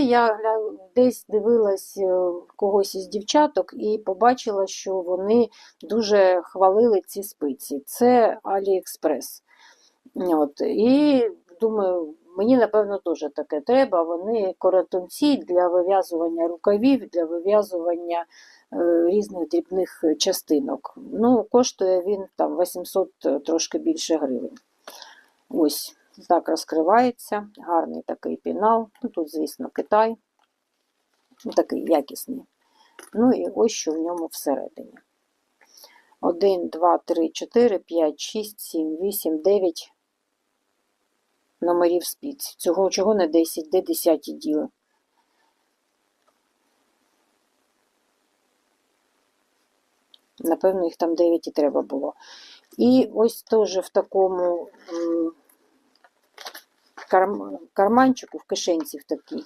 Я десь дивилась е, когось із дівчаток і побачила, що вони дуже хвалили ці спиці. Це Аліекспрес. От. І думаю, мені напевно теж таке треба. Вони коротунці для вив'язування рукавів, для вив'язування е, різних дрібних частинок. Ну, коштує він там 800 трошки більше гривень. Ось так розкривається. Гарний такий пінал. Ну, тут, звісно, Китай. Такий якісний. Ну і ось що в ньому всередині. 1, 2, 3, 4, 5, 6, 7, 8, 9 номерів спіць. Цього чого не 10, де 10 діли. Напевно, їх там 9 і треба було. І ось теж в такому карманчику, в кишенці в такій.